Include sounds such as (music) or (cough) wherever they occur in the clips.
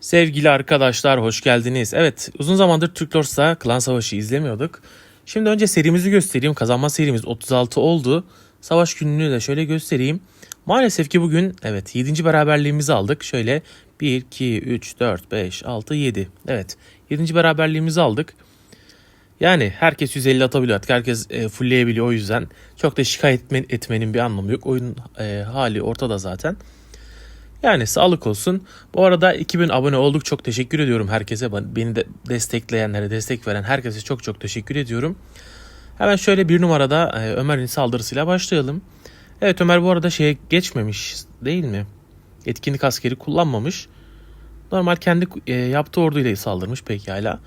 Sevgili arkadaşlar hoş geldiniz. Evet uzun zamandır Türk Lords'ta Klan Savaşı izlemiyorduk. Şimdi önce serimizi göstereyim. Kazanma serimiz 36 oldu. Savaş gününü de şöyle göstereyim. Maalesef ki bugün evet 7. beraberliğimizi aldık. Şöyle 1, 2, 3, 4, 5, 6, 7. Evet 7. beraberliğimizi aldık. Yani herkes 150 atabiliyor artık. Herkes e, fullleyebiliyor o yüzden. Çok da şikayet etme- etmenin bir anlamı yok. Oyun e, hali ortada zaten. Yani sağlık olsun. Bu arada 2000 abone olduk. Çok teşekkür ediyorum herkese. Ben- Beni de destekleyenlere, destek veren herkese çok çok teşekkür ediyorum. Hemen şöyle bir numarada e, Ömer'in saldırısıyla başlayalım. Evet Ömer bu arada şeye geçmemiş değil mi? Etkinlik askeri kullanmamış. Normal kendi e, yaptığı orduyla saldırmış pekala.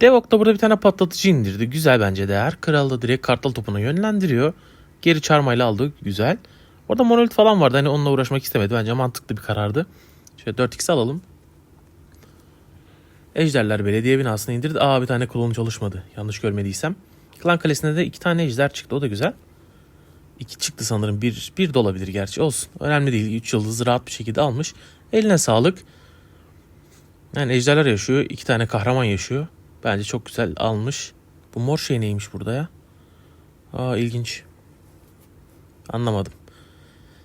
Devok da burada bir tane patlatıcı indirdi. Güzel bence değer. Kral da direkt kartal topuna yönlendiriyor. Geri çarmayla aldı. Güzel. Orada monolit falan vardı. Hani onunla uğraşmak istemedi. Bence mantıklı bir karardı. Şöyle 4x alalım. Ejderler belediye binasına indirdi. Aa bir tane kolon çalışmadı. Yanlış görmediysem. Klan kalesinde de iki tane ejder çıktı. O da güzel. İki çıktı sanırım. Bir, bir de olabilir gerçi. Olsun. Önemli değil. Üç yıldızı rahat bir şekilde almış. Eline sağlık. Yani ejderler yaşıyor. iki tane kahraman yaşıyor. Bence çok güzel almış. Bu mor şey neymiş burada ya? Aa ilginç. Anlamadım.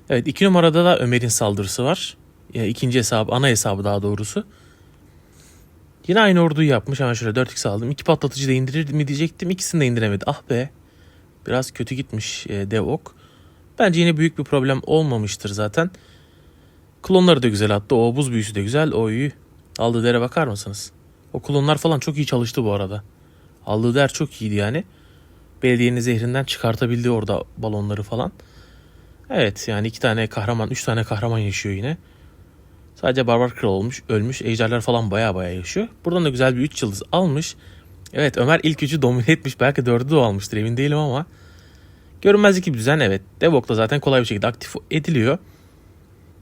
Evet iki numarada da Ömer'in saldırısı var. Ya, ikinci hesabı, ana hesabı daha doğrusu. Yine aynı orduyu yapmış. Hemen şöyle 4x aldım. İki patlatıcı da indirir mi diyecektim. İkisini de indiremedi. Ah be. Biraz kötü gitmiş e, dev ok. Bence yine büyük bir problem olmamıştır zaten. Klonları da güzel attı. O buz büyüsü de güzel. Oy. Aldığı dere bakar mısınız? O klonlar falan çok iyi çalıştı bu arada. Aldığı değer çok iyiydi yani. Belediyenin zehrinden çıkartabildi orada balonları falan. Evet yani iki tane kahraman, üç tane kahraman yaşıyor yine. Sadece Barbar Kral olmuş, ölmüş. Ejderler falan baya baya yaşıyor. Buradan da güzel bir 3 yıldız almış. Evet Ömer ilk üçü domine etmiş. Belki 4'ü de almıştır emin değilim ama. Görünmezlik bir düzen evet. Devok da zaten kolay bir şekilde aktif ediliyor.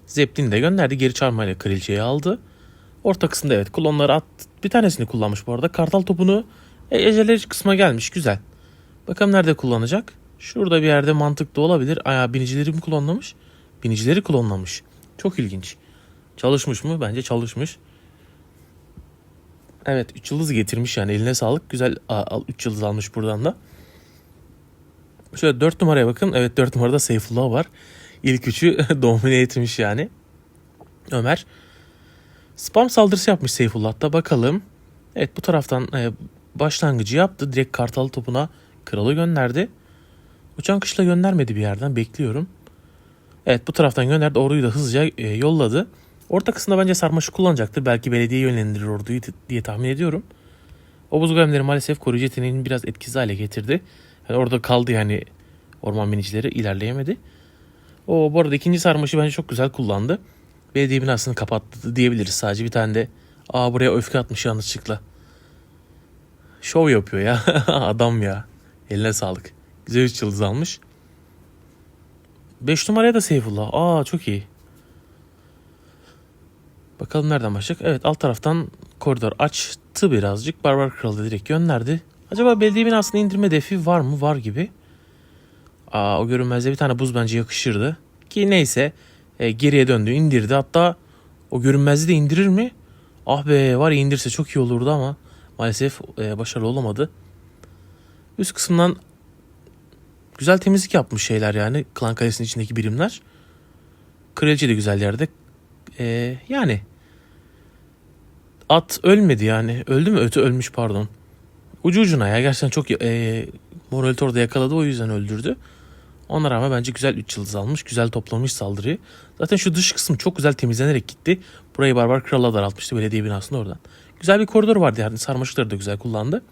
Zeppelin de gönderdi. Geri çarpmayla kraliçeyi aldı. Orta kısımda evet klonları at. Bir tanesini kullanmış bu arada. Kartal topunu e, eceleri kısma gelmiş. Güzel. Bakalım nerede kullanacak. Şurada bir yerde mantıklı olabilir. Aya binicileri mi kullanlamış? Binicileri klonlamış. Çok ilginç. Çalışmış mı? Bence çalışmış. Evet 3 yıldız getirmiş yani eline sağlık. Güzel 3 yıldız almış buradan da. Şöyle 4 numaraya bakın. Evet 4 numarada Seyfullah var. İlk üçü (laughs) domine etmiş yani. Ömer. Spam saldırısı yapmış Seyfullah'ta. Bakalım. Evet bu taraftan e, başlangıcı yaptı. Direkt kartal topuna kralı gönderdi. Uçan kışla göndermedi bir yerden. Bekliyorum. Evet bu taraftan gönderdi. Orduyu da hızlıca e, yolladı. Orta kısımda bence sarmaşı kullanacaktır. Belki belediye yönlendirir orduyu diye tahmin ediyorum. O buz golemleri maalesef koruyucu yeteneğini biraz etkisiz hale getirdi. Yani orada kaldı yani orman binicileri ilerleyemedi. O bu arada ikinci sarmaşı bence çok güzel kullandı. Belediye binasını kapattı diyebiliriz. Sadece bir tane de aa buraya öfke atmış yanlışlıkla. Şov yapıyor ya. (laughs) Adam ya. Eline sağlık. Güzel 3 yıldız almış. 5 numaraya da Seyfullah. Aa çok iyi. Bakalım nereden başlayacak? Evet alt taraftan koridor açtı birazcık. Barbar Kralı direkt gönderdi. Acaba belediye binasını indirme defi var mı? Var gibi. Aa, o görünmezde bir tane buz bence yakışırdı. Ki neyse e, geriye döndü indirdi. Hatta o görünmezliği de indirir mi? Ah be var ya indirse çok iyi olurdu ama maalesef e, başarılı olamadı. Üst kısımdan güzel temizlik yapmış şeyler yani. Klan Kalesi'nin içindeki birimler. Kraliçe de güzel yerde. E, yani at ölmedi yani. Öldü mü? Ötü ölmüş pardon. Ucu ucuna ya. Gerçekten çok e, Monolit orada yakaladı o yüzden öldürdü. Ona rağmen bence güzel 3 yıldız almış. Güzel toplamış saldırıyı. Zaten şu dış kısım çok güzel temizlenerek gitti. Burayı Barbar Kral'a daraltmıştı belediye binasının oradan. Güzel bir koridor vardı yani. Sarmaşıkları da güzel kullandı.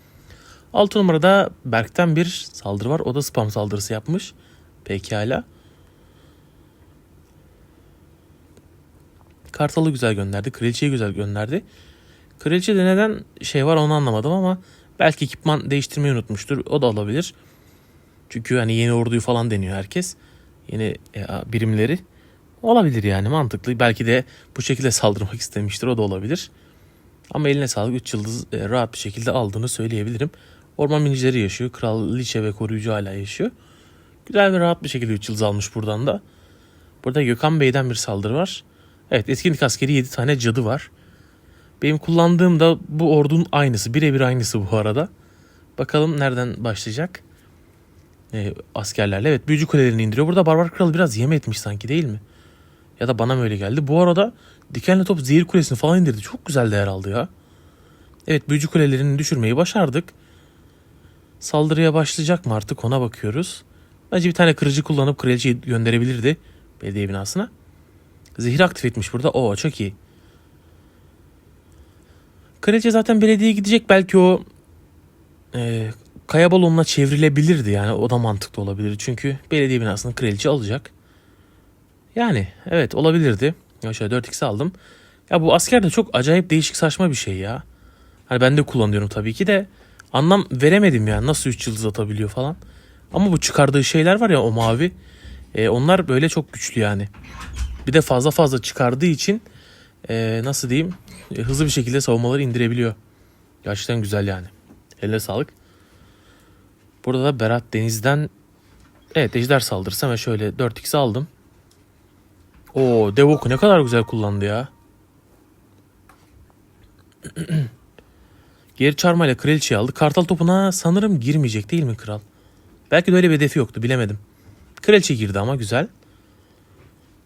6 numarada Berk'ten bir saldırı var. O da spam saldırısı yapmış. Pekala. Kartal'ı güzel gönderdi. Kraliçeyi güzel gönderdi. Kraliçe'de neden şey var onu anlamadım ama belki ekipman değiştirmeyi unutmuştur. O da olabilir. Çünkü hani yeni orduyu falan deniyor herkes. Yeni e, birimleri. Olabilir yani mantıklı. Belki de bu şekilde (laughs) saldırmak istemiştir. O da olabilir. Ama eline sağlık 3 yıldız e, rahat bir şekilde aldığını söyleyebilirim. Orman binicileri yaşıyor. Kraliçe ve koruyucu hala yaşıyor. Güzel ve rahat bir şekilde 3 yıldız almış buradan da. Burada Gökhan Bey'den bir saldırı var. Evet etkinlik askeri 7 tane cadı var. Benim kullandığım da bu ordunun aynısı. Birebir aynısı bu arada. Bakalım nereden başlayacak? Ee, askerlerle. Evet büyücü kulelerini indiriyor. Burada Barbar Kral biraz yem etmiş sanki değil mi? Ya da bana mı öyle geldi? Bu arada dikenli top zehir kulesini falan indirdi. Çok güzel değer aldı ya. Evet büyücü kulelerini düşürmeyi başardık. Saldırıya başlayacak mı artık ona bakıyoruz. Bence bir tane kırıcı kullanıp kraliçeyi gönderebilirdi belediye binasına. Zehir aktif etmiş burada. Oo çok iyi. Kraliçe zaten belediyeye gidecek. Belki o e, kaya balonuna çevrilebilirdi yani. O da mantıklı olabilir. Çünkü belediye binasını kraliçe alacak. Yani evet olabilirdi. Ya şöyle 4x aldım. Ya bu asker de çok acayip değişik saçma bir şey ya. Hani ben de kullanıyorum tabii ki de anlam veremedim yani nasıl 3 yıldız atabiliyor falan. Ama bu çıkardığı şeyler var ya o mavi. e, onlar böyle çok güçlü yani. Bir de fazla fazla çıkardığı için e, nasıl diyeyim e, hızlı bir şekilde savunmaları indirebiliyor. Gerçekten güzel yani. Eline sağlık. Burada da Berat Deniz'den evet ejder saldırısı hemen şöyle 4x aldım. Oo Devok'u ne kadar güzel kullandı ya. (clears throat) Geri çarmayla kraliçeyi aldı. Kartal topuna sanırım girmeyecek değil mi kral? Belki de öyle bir hedefi yoktu bilemedim. Kraliçe girdi ama güzel.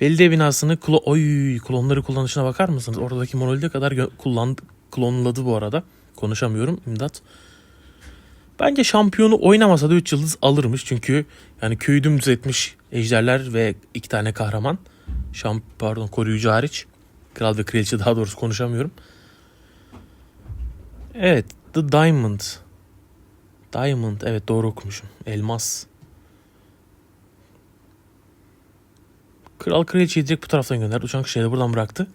Belediye binasını klo Oy, klonları kullanışına bakar mısınız? Oradaki monolite kadar kullandı, klonladı bu arada. Konuşamıyorum imdat. Bence şampiyonu oynamasa da 3 yıldız alırmış. Çünkü yani köyü dümdüz etmiş ejderler ve iki tane kahraman. Şamp pardon koruyucu hariç. Kral ve kraliçe daha doğrusu konuşamıyorum. Evet The Diamond. Diamond evet doğru okumuşum. Elmas. Kral kraliçeyi direkt bu taraftan gönderdi. Uçan kişiyi de buradan bıraktı.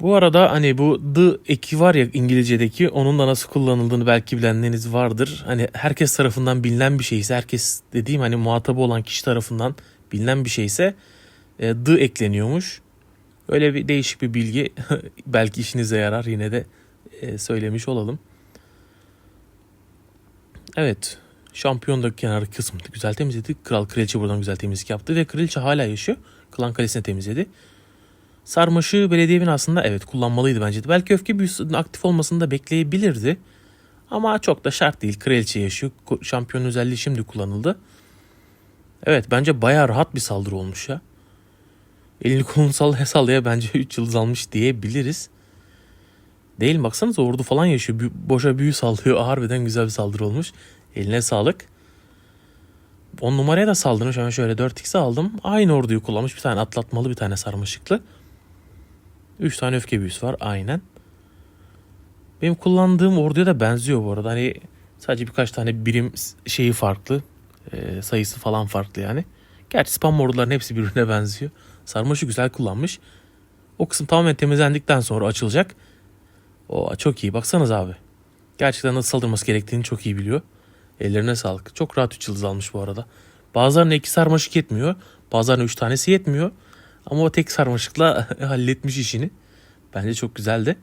Bu arada hani bu the eki var ya İngilizce'deki onun da nasıl kullanıldığını belki bilenleriniz vardır. Hani herkes tarafından bilinen bir şeyse herkes dediğim hani muhatabı olan kişi tarafından bilinen bir şeyse e, the ekleniyormuş. Öyle bir değişik bir bilgi (laughs) belki işinize yarar yine de e, söylemiş olalım. Evet şampiyon da kenar kısmını güzel temizledi. Kral kraliçe buradan güzel temizlik yaptı ve kraliçe hala yaşıyor. Klan kalesini temizledi. Sarmaşı belediye binasında evet kullanmalıydı bence de. Belki öfke büyüsünün aktif olmasını da bekleyebilirdi. Ama çok da şart değil. Kraliçe yaşıyor. Şampiyon özelliği şimdi kullanıldı. Evet bence bayağı rahat bir saldırı olmuş ya. Elini kolunu sallaya (laughs) sallaya bence 3 yıldız almış diyebiliriz. Değil mi? Baksanıza ordu falan yaşıyor. Bü- boşa büyü sallıyor. (laughs) Harbiden güzel bir saldırı olmuş. Eline sağlık. 10 numaraya da saldırmış. Hemen şöyle 4x aldım. Aynı orduyu kullanmış. Bir tane atlatmalı bir tane sarmaşıklı. 3 tane öfke büyüsü var. Aynen. Benim kullandığım orduya da benziyor bu arada. Hani sadece birkaç tane birim şeyi farklı. e, sayısı falan farklı yani. Gerçi spam orduların hepsi birbirine benziyor. Sarmaşı güzel kullanmış. O kısım tamamen temizlendikten sonra açılacak. O çok iyi. Baksanız abi. Gerçekten nasıl saldırması gerektiğini çok iyi biliyor. Ellerine sağlık. Çok rahat 3 yıldız almış bu arada. Bazılarına iki sarmaşık yetmiyor. Bazılarına 3 tanesi yetmiyor. Ama o tek sarmaşıkla (laughs) halletmiş işini. Bence çok güzeldi.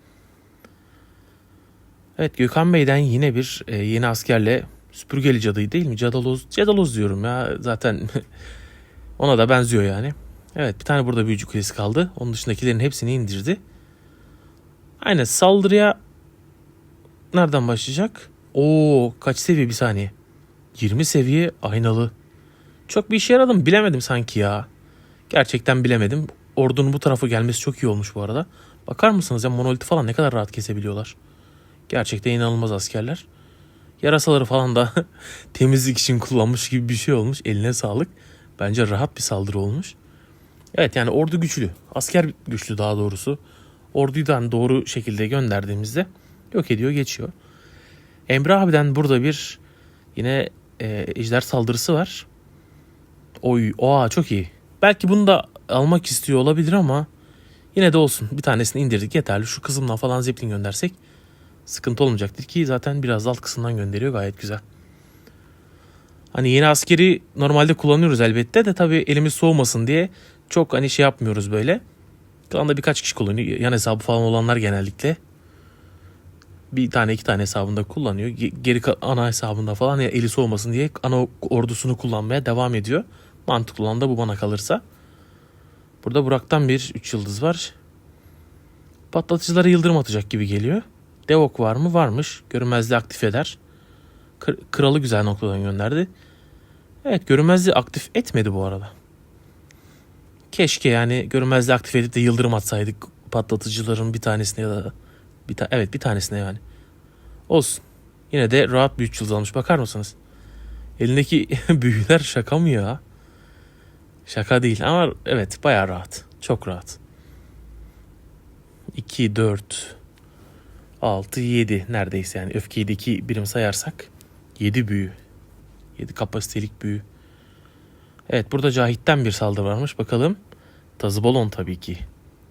Evet Gökhan Bey'den yine bir e, yeni askerle süpürgeli cadıyı değil mi? Cadaloz, Cadaloz diyorum ya zaten (laughs) ona da benziyor yani. Evet bir tane burada büyücü kulesi kaldı. Onun dışındakilerin hepsini indirdi. Aynen saldırıya nereden başlayacak? Oo kaç seviye bir saniye. 20 seviye aynalı. Çok bir işe yaradı mı bilemedim sanki ya. Gerçekten bilemedim. Ordunun bu tarafa gelmesi çok iyi olmuş bu arada. Bakar mısınız ya monoliti falan ne kadar rahat kesebiliyorlar. Gerçekten inanılmaz askerler. Yarasaları falan da (laughs) temizlik için kullanmış gibi bir şey olmuş. Eline sağlık. Bence rahat bir saldırı olmuş. Evet yani ordu güçlü. Asker güçlü daha doğrusu. Orduyu da doğru şekilde gönderdiğimizde yok ediyor geçiyor. Emre abiden burada bir yine e, ejder saldırısı var. Oy, oha çok iyi. Belki bunu da almak istiyor olabilir ama yine de olsun. Bir tanesini indirdik yeterli. Şu kızımla falan zeplin göndersek sıkıntı olmayacaktır ki zaten biraz alt kısımdan gönderiyor gayet güzel. Hani yeni askeri normalde kullanıyoruz elbette de tabii elimiz soğumasın diye çok hani şey yapmıyoruz böyle. Klanda birkaç kişi kullanıyor. Yan hesabı falan olanlar genellikle bir tane iki tane hesabında kullanıyor. Ge- Geri ana hesabında falan ya eli soğumasın diye ana ordusunu kullanmaya devam ediyor. Mantıklı olan da bu bana kalırsa. Burada Burak'tan bir 3 yıldız var. Patlatıcılara yıldırım atacak gibi geliyor. Devok var mı? Varmış. Görünmezliği aktif eder. Kralı güzel noktadan gönderdi. Evet görünmezliği aktif etmedi bu arada. Keşke yani görünmezliği aktif edip de yıldırım atsaydık patlatıcıların bir tanesine ya da bir ta- evet bir tanesine yani. Olsun. Yine de rahat bir 3 yıldız almış. Bakar mısınız? Elindeki (laughs) büyüler şaka mı ya? Şaka değil ama evet baya rahat. Çok rahat. 2, 4, 6, 7 neredeyse yani öfkeyi de 2 birim sayarsak 7 büyü. 7 kapasitelik büyü. Evet burada Cahit'ten bir saldırı varmış. Bakalım. Tazı balon tabii ki.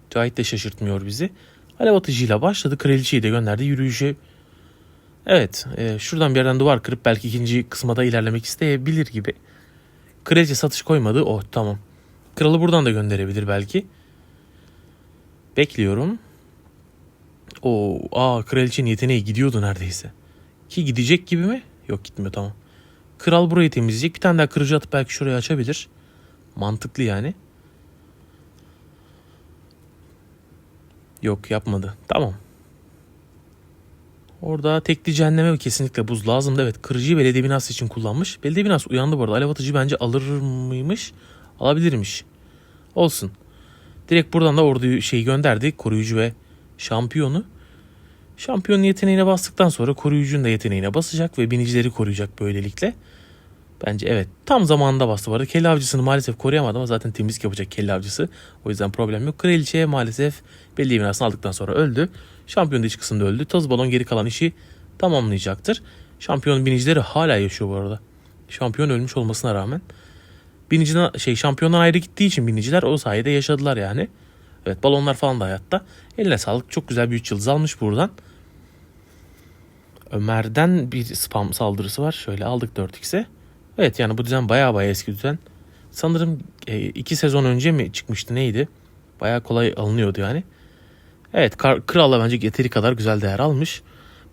Cahit de şaşırtmıyor bizi. Alev atıcıyla başladı. Kraliçeyi de gönderdi. Yürüyüşü Evet, e, şuradan bir yerden duvar kırıp belki ikinci kısma da ilerlemek isteyebilir gibi. Kraliçe satış koymadı. Oh tamam. Kralı buradan da gönderebilir belki. Bekliyorum. O, aa kraliçenin yeteneği gidiyordu neredeyse. Ki gidecek gibi mi? Yok gitmiyor tamam. Kral burayı temizleyecek. Bir tane daha kırıcı atıp belki şurayı açabilir. Mantıklı yani. Yok yapmadı. Tamam. Orada tekli cehenneme kesinlikle buz lazımdı. Evet kırıcıyı belediye binası için kullanmış. Belediye binası uyandı bu arada. Alev atıcı bence alır mıymış? Alabilirmiş. Olsun. Direkt buradan da orduyu şey gönderdi. Koruyucu ve şampiyonu. Şampiyonun yeteneğine bastıktan sonra koruyucunun da yeteneğine basacak ve binicileri koruyacak böylelikle. Bence evet tam zamanında bastı arada. Kelle avcısını maalesef koruyamadı ama zaten temizlik yapacak kelle avcısı. O yüzden problem yok. Kraliçe maalesef belediye binasını aldıktan sonra öldü. Şampiyon iç kısımda öldü. Toz balon geri kalan işi tamamlayacaktır. Şampiyonun binicileri hala yaşıyor bu arada. Şampiyon ölmüş olmasına rağmen. Biniciden, şey şampiyondan ayrı gittiği için biniciler o sayede yaşadılar yani. Evet balonlar falan da hayatta. Eline sağlık. Çok güzel bir 3 yıldız almış buradan. Ömer'den bir spam saldırısı var. Şöyle aldık 4x'e. Evet yani bu düzen baya baya eski düzen. Sanırım 2 sezon önce mi çıkmıştı neydi? Baya kolay alınıyordu yani. Evet kralla bence yeteri kadar güzel değer almış.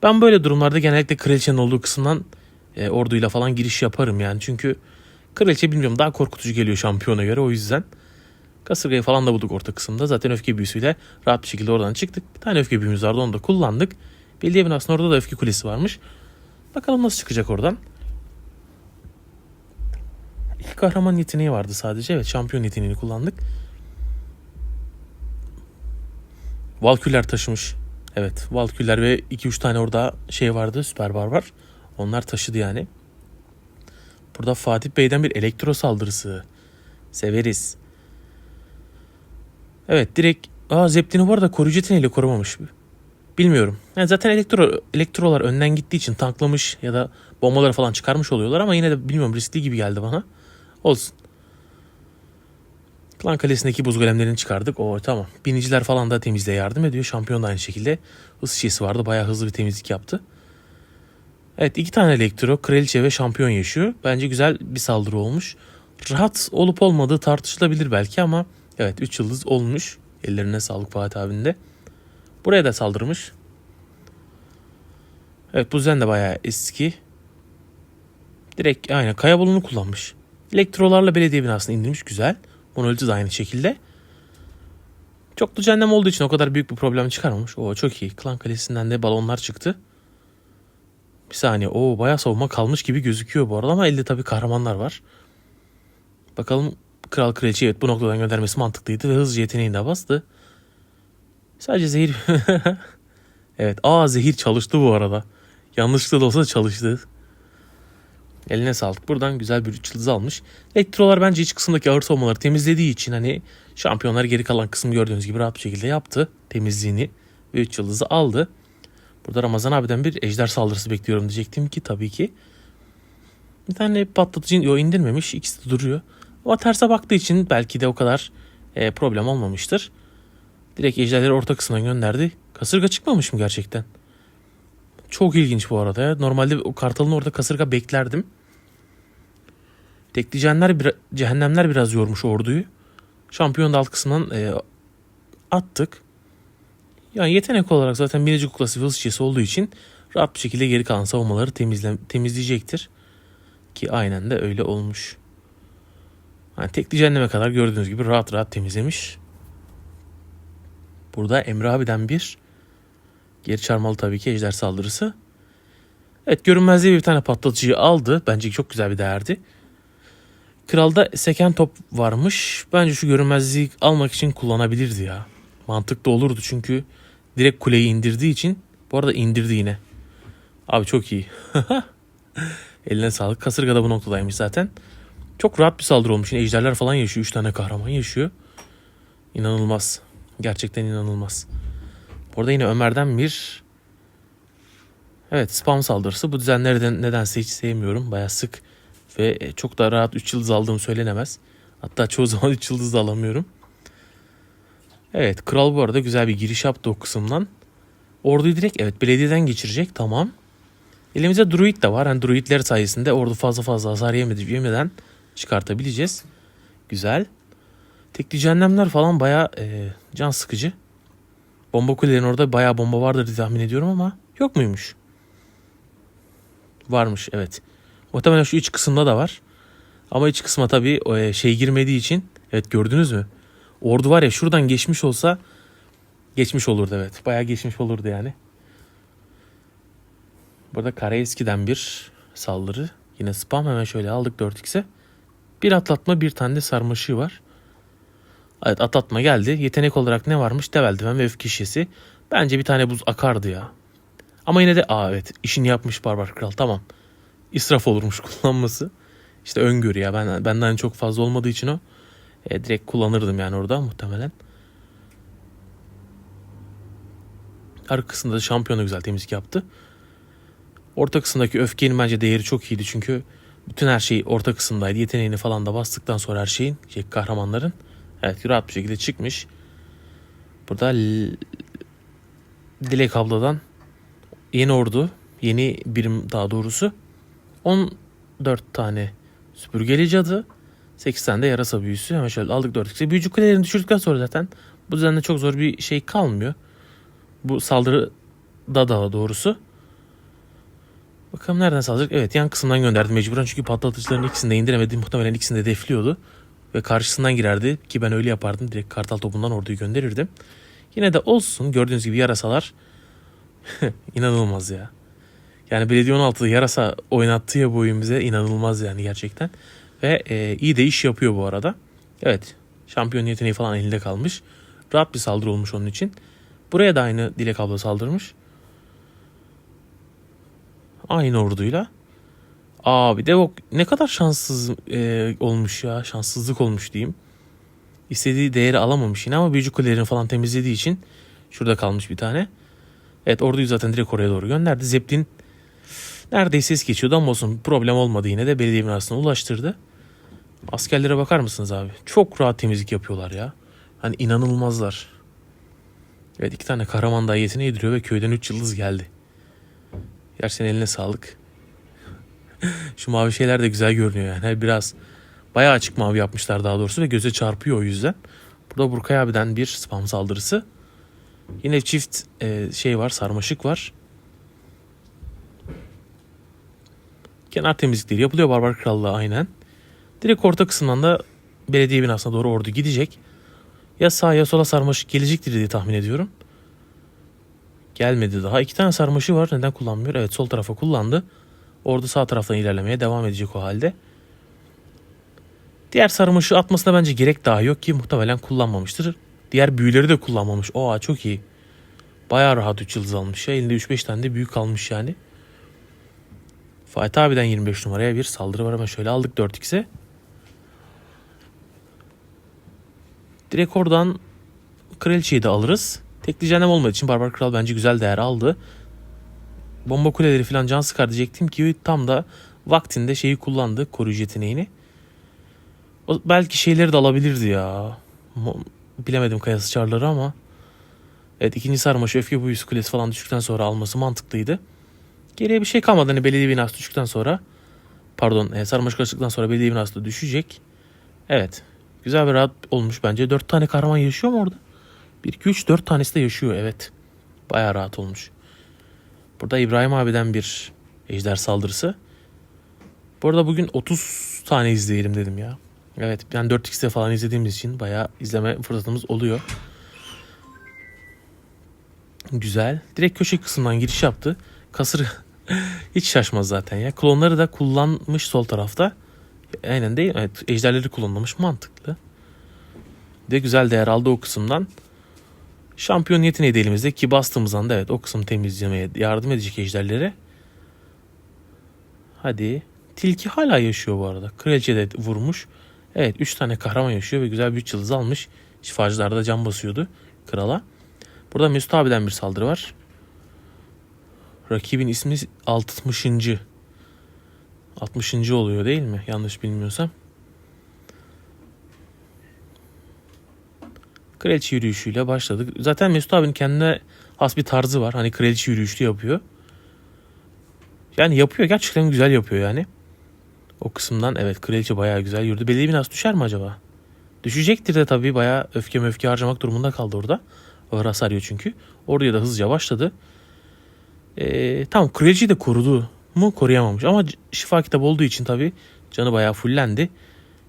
Ben böyle durumlarda genellikle kraliçenin olduğu kısımdan e, orduyla falan giriş yaparım yani. Çünkü kraliçe bilmiyorum daha korkutucu geliyor şampiyona göre o yüzden. Kasırgayı falan da bulduk orta kısımda. Zaten öfke büyüsüyle rahat bir şekilde oradan çıktık. Bir tane öfke büyümüz vardı onu da kullandık. Belediye binasının orada da öfke kulesi varmış. Bakalım nasıl çıkacak oradan. İlk kahraman yeteneği vardı sadece. Evet şampiyon yeteneğini kullandık. Valküller taşımış. Evet Valküller ve 2-3 tane orada şey vardı süper barbar. Onlar taşıdı yani. Burada Fatih Bey'den bir elektro saldırısı. Severiz. Evet direkt Aa Zeptin'i bu arada koruyucu yeteneğiyle korumamış. Bilmiyorum. Yani zaten elektro, elektrolar önden gittiği için tanklamış ya da bombaları falan çıkarmış oluyorlar ama yine de bilmiyorum riskli gibi geldi bana. Olsun. Klan Kalesi'ndeki buz golemlerini çıkardık. O tamam. Biniciler falan da temizliğe yardım ediyor. Şampiyon da aynı şekilde. Hız şişesi vardı. Bayağı hızlı bir temizlik yaptı. Evet iki tane elektro, kraliçe ve şampiyon yaşıyor. Bence güzel bir saldırı olmuş. Rahat olup olmadığı tartışılabilir belki ama evet 3 yıldız olmuş. Ellerine sağlık Fatih abinin de. Buraya da saldırmış. Evet bu düzen de bayağı eski. Direkt aynen kaya balonu kullanmış. Elektrolarla belediye binasını indirmiş güzel. Monoliti de aynı şekilde. Çok da cehennem olduğu için o kadar büyük bir problem çıkarmamış. O çok iyi. Klan Kalesi'nden de balonlar çıktı. Bir saniye. O bayağı savunma kalmış gibi gözüküyor bu arada ama elde tabii kahramanlar var. Bakalım Kral Kraliçe evet bu noktadan göndermesi mantıklıydı ve hızlı yeteneğini de bastı. Sadece zehir... (laughs) evet aa zehir çalıştı bu arada. Yanlışlıkla da olsa çalıştı. Eline sağlık. Buradan güzel bir 3 yıldız almış. Elektrolar bence iç kısımdaki ağır savunmaları temizlediği için hani şampiyonlar geri kalan kısmı gördüğünüz gibi rahat bir şekilde yaptı temizliğini ve 3 yıldızı aldı. Burada Ramazan abiden bir ejder saldırısı bekliyorum diyecektim ki tabii ki. Bir tane patlatıcı yo indirmemiş. ikisi de duruyor. Ama terse baktığı için belki de o kadar e, problem olmamıştır. Direkt ejderleri orta kısmına gönderdi. Kasırga çıkmamış mı gerçekten? Çok ilginç bu arada ya. Normalde o kartalın orada kasırga beklerdim. Tekli cehennemler, cehennemler biraz yormuş orduyu. Şampiyon alt kısmından e, attık. Yani yetenek olarak zaten birinci kuklası şişesi olduğu için rahat bir şekilde geri kalan savunmaları temizle, temizleyecektir. Ki aynen de öyle olmuş. Yani tekli cehenneme kadar gördüğünüz gibi rahat rahat temizlemiş. Burada Emre abiden bir. Geri çarmalı tabii ki ejder saldırısı. Evet görünmezliği bir tane patlatıcıyı aldı. Bence çok güzel bir değerdi. Kralda seken top varmış. Bence şu görünmezliği almak için kullanabilirdi ya. Mantıklı olurdu çünkü direkt kuleyi indirdiği için. Bu arada indirdi yine. Abi çok iyi. (laughs) Eline sağlık. Kasırga da bu noktadaymış zaten. Çok rahat bir saldırı olmuş. Yine ejderler falan yaşıyor. 3 tane kahraman yaşıyor. İnanılmaz. Gerçekten inanılmaz. Burada yine Ömer'den bir Evet spam saldırısı. Bu düzenleri nedense hiç sevmiyorum. Baya sık ve çok da rahat 3 yıldız aldığım söylenemez. Hatta çoğu (laughs) zaman 3 yıldız da alamıyorum. Evet kral bu arada güzel bir giriş yaptı o kısımdan. Orduyu direkt evet belediyeden geçirecek tamam. Elimizde druid de var. Yani druidler sayesinde ordu fazla fazla hasar yemedi, yemeden çıkartabileceğiz. Güzel. Tekli cehennemler falan baya e, can sıkıcı. Bomba kulelerin orada baya bomba vardır diye tahmin ediyorum ama yok muymuş? Varmış evet. Muhtemelen şu iç kısımda da var. Ama iç kısma tabii e, şey girmediği için evet gördünüz mü? Ordu var ya şuradan geçmiş olsa geçmiş olurdu evet. Bayağı geçmiş olurdu yani. Burada Karayeski'den bir saldırı. Yine spam hemen şöyle aldık 4x'e. Bir atlatma bir tane de sarmaşığı var. Evet atlatma geldi. Yetenek olarak ne varmış? Dev eldiven ve öfke şişesi. Bence bir tane buz akardı ya. Ama yine de aa evet işini yapmış Barbar Kral tamam. İsraf olurmuş (laughs) kullanması. İşte öngörü ya ben, benden çok fazla olmadığı için o. E, direkt kullanırdım yani orada muhtemelen. Arkasında da şampiyonu güzel temizlik yaptı. Orta kısımdaki öfkenin bence değeri çok iyiydi çünkü bütün her şey orta kısımdaydı. Yeteneğini falan da bastıktan sonra her şeyin, şey, kahramanların evet rahat bir şekilde çıkmış. Burada Dilek abladan yeni ordu, yeni birim daha doğrusu 14 tane süpürgeli cadı, 8 tane de yarasa büyüsü. Hemen şöyle aldık 4 Büyücü kulelerini düşürdükten sonra zaten bu düzende çok zor bir şey kalmıyor. Bu saldırı da daha doğrusu. Bakalım nereden saldıracak? Evet yan kısımdan gönderdim mecburen çünkü patlatıcıların ikisini de indiremedi. Muhtemelen ikisini de defliyordu. Ve karşısından girerdi ki ben öyle yapardım. Direkt kartal topundan orduyu gönderirdim. Yine de olsun gördüğünüz gibi yarasalar (laughs) inanılmaz ya. Yani belediye 16'da yarasa oynattığı ya bu oyun bize inanılmaz yani gerçekten. Ve e, iyi de iş yapıyor bu arada. Evet şampiyon yeteneği falan elinde kalmış. Rahat bir saldırı olmuş onun için. Buraya da aynı Dilek abla saldırmış. Aynı orduyla. Abi de o ne kadar şanssız e, olmuş ya. Şanssızlık olmuş diyeyim. İstediği değeri alamamış yine ama büyücü kulelerini falan temizlediği için şurada kalmış bir tane. Evet orduyu zaten direkt oraya doğru gönderdi. Zeppelin neredeyse es geçiyordu ama olsun problem olmadı yine de belediye binasına ulaştırdı. Askerlere bakar mısınız abi? Çok rahat temizlik yapıyorlar ya. Hani inanılmazlar. Evet iki tane kahraman daha yeteneği duruyor ve köyden 3 yıldız geldi. Gerçekten eline sağlık. (laughs) Şu mavi şeyler de güzel görünüyor yani. Biraz bayağı açık mavi yapmışlar daha doğrusu ve göze çarpıyor o yüzden. Burada Burkay abiden bir spam saldırısı. Yine çift e, şey var, sarmaşık var. Kenar temizlikleri yapılıyor Barbar Krallığı aynen. Direkt orta kısımdan da belediye binasına doğru ordu gidecek. Ya sağa ya sola sarmaşık gelecektir diye tahmin ediyorum. Gelmedi daha. İki tane sarmaşığı var. Neden kullanmıyor? Evet sol tarafa kullandı. Ordu sağ taraftan ilerlemeye devam edecek o halde. Diğer sarmaşığı atmasına bence gerek daha yok ki muhtemelen kullanmamıştır. Diğer büyüleri de kullanmamış. Oha çok iyi. Bayağı rahat 3 yıldız almış ya. Elinde 3-5 tane de büyük kalmış yani. Fatih abiden 25 numaraya bir saldırı var ama şöyle aldık 4x'e. Direkt oradan kraliçeyi de alırız. Tekli cehennem olmadığı için Barbar Kral bence güzel değer aldı. Bomba kuleleri falan can sıkar diyecektim ki tam da vaktinde şeyi kullandı koruyucu yeteneğini. O, belki şeyleri de alabilirdi ya. Bilemedim kayası çarları ama. Evet ikinci sarmaşı öfke büyüsü kulesi falan düştükten sonra alması mantıklıydı. Geriye bir şey kalmadı hani belediye binası düştükten sonra. Pardon e, sarmaşık kaçtıktan sonra belediye binası da düşecek. Evet güzel bir rahat olmuş bence. Dört tane kahraman yaşıyor mu orada? 1, 2, 3, 4 tanesi de yaşıyor evet. Baya rahat olmuş. Burada İbrahim abiden bir ejder saldırısı. Bu arada bugün 30 tane izleyelim dedim ya. Evet yani 4x'te falan izlediğimiz için bayağı izleme fırsatımız oluyor. Güzel. Direkt köşe kısmından giriş yaptı. Kasır hiç şaşmaz zaten ya. Klonları da kullanmış sol tarafta. Aynen değil. Evet, ejderleri kullanılmış mantıklı. De güzel değer aldı o kısımdan. Şampiyon yeteneği de elimizde ki bastığımız anda evet o kısım temizlemeye yardım edecek ejderlere. Hadi. Tilki hala yaşıyor bu arada. Kraliçe de vurmuş. Evet 3 tane kahraman yaşıyor ve güzel bir üç yıldız almış. Şifacılar da can basıyordu krala. Burada Mesut abiden bir saldırı var. Rakibin ismi 60. 60. oluyor değil mi? Yanlış bilmiyorsam. Kraliçe yürüyüşüyle başladık. Zaten Mesut abinin kendine has bir tarzı var. Hani kraliçe yürüyüşlü yapıyor. Yani yapıyor. Gerçekten güzel yapıyor yani. O kısımdan evet kraliçe bayağı güzel yürüdü. Belediye binası düşer mi acaba? Düşecektir de tabii bayağı öfke öfke harcamak durumunda kaldı orada. Ağır hasar yiyor çünkü. Oraya da hızlıca başladı. Ee, tamam kraliçeyi de korudu mu koruyamamış. Ama şifa kitabı olduğu için tabii canı bayağı fullendi.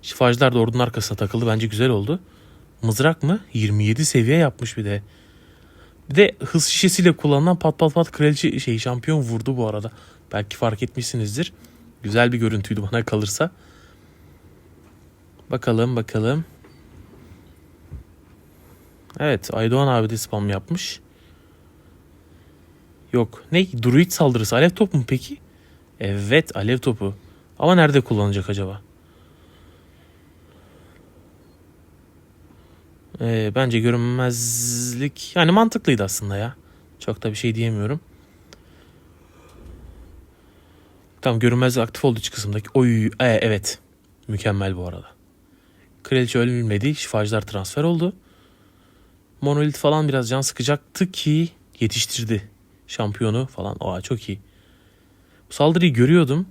Şifacılar da ordunun arkasına takıldı. Bence güzel oldu. Mızrak mı? 27 seviye yapmış bir de. Bir de hız şişesiyle kullanılan pat pat pat kraliçe şey şampiyon vurdu bu arada. Belki fark etmişsinizdir. Güzel bir görüntüydü bana kalırsa. Bakalım bakalım. Evet Aydoğan abi de spam yapmış. Yok. Ne? Druid saldırısı. Alev topu mu peki? Evet alev topu. Ama nerede kullanacak acaba? Ee, bence görünmezlik yani mantıklıydı aslında ya. Çok da bir şey diyemiyorum. Tamam görünmezlik aktif olduğu iç kısımdaki. Oy e, evet. Mükemmel bu arada. Kraliçe ölmedi. Şifacılar transfer oldu. Monolit falan biraz can sıkacaktı ki yetiştirdi şampiyonu falan. Aa çok iyi. Bu saldırıyı görüyordum.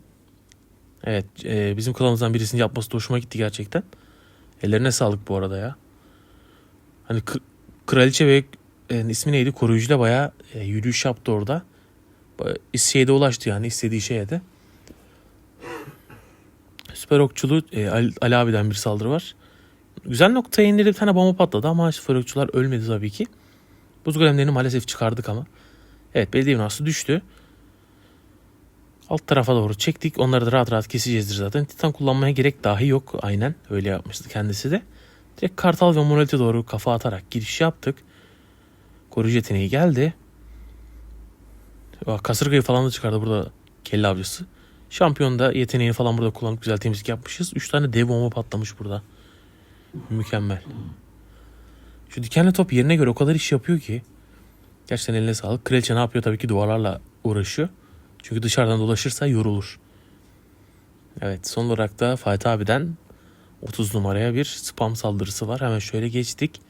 Evet e, bizim klanımızdan birisinin yapması da hoşuma gitti gerçekten. Ellerine sağlık bu arada ya. Hani kraliçe ve e, ismi neydi? Koruyucuyla bayağı e, yürüyüş yaptı orada. Bayağı Şeye de ulaştı yani istediği şeye de. Süper okçulu e, Ali, Ali abiden bir saldırı var. Güzel noktaya indirdi bir tane bomba patladı ama süper okçular ölmedi tabii ki. Buz golemlerini maalesef çıkardık ama. Evet belediye binası düştü. Alt tarafa doğru çektik. Onları da rahat rahat keseceğizdir zaten. Titan kullanmaya gerek dahi yok. Aynen öyle yapmıştı kendisi de. Direkt Kartal ve Monolith'e doğru kafa atarak giriş yaptık. Koruyucu yeteneği geldi. Kasırgayı falan da çıkardı burada kelle avcısı. Şampiyon da yeteneğini falan burada kullanıp güzel temizlik yapmışız. 3 tane dev bomba patlamış burada. Mükemmel. Şu dikenli top yerine göre o kadar iş yapıyor ki. Gerçekten eline sağlık. Kraliçe ne yapıyor? Tabii ki duvarlarla uğraşıyor. Çünkü dışarıdan dolaşırsa yorulur. Evet son olarak da Fatih abiden 30 numaraya bir spam saldırısı var. Hemen şöyle geçtik.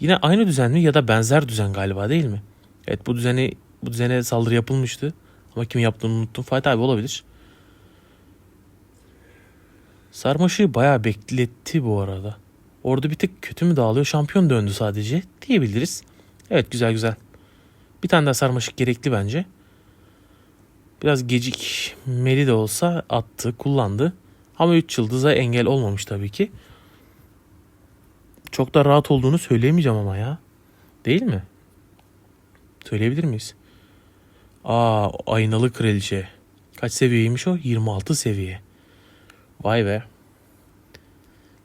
Yine aynı düzen mi ya da benzer düzen galiba değil mi? Evet bu düzeni bu düzene saldırı yapılmıştı. Ama kim yaptığını unuttum. Fatih abi olabilir. Sarmaşığı bayağı bekletti bu arada. Orada bir tık kötü mü dağılıyor? Şampiyon döndü sadece diyebiliriz. Evet güzel güzel. Bir tane daha sarmaşık gerekli bence. Biraz gecikmeli de olsa attı, kullandı. Ama 3 yıldıza engel olmamış tabii ki. Çok da rahat olduğunu söyleyemeyeceğim ama ya. Değil mi? Söyleyebilir miyiz? Aa aynalı kraliçe. Kaç seviyeymiş o? 26 seviye. Vay be.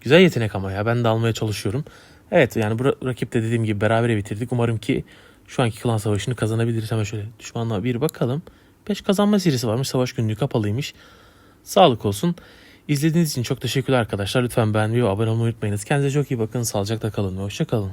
Güzel yetenek ama ya. Ben de almaya çalışıyorum. Evet yani bu ra- rakip de dediğim gibi berabere bitirdik. Umarım ki şu anki klan savaşını kazanabiliriz. Hemen şöyle düşmanla bir bakalım. 5 kazanma serisi varmış. Savaş günlüğü kapalıymış. Sağlık olsun. İzlediğiniz için çok teşekkürler arkadaşlar. Lütfen beğenmeyi ve abone olmayı unutmayınız. Kendinize çok iyi bakın. Sağlıcakla kalın ve hoşça kalın.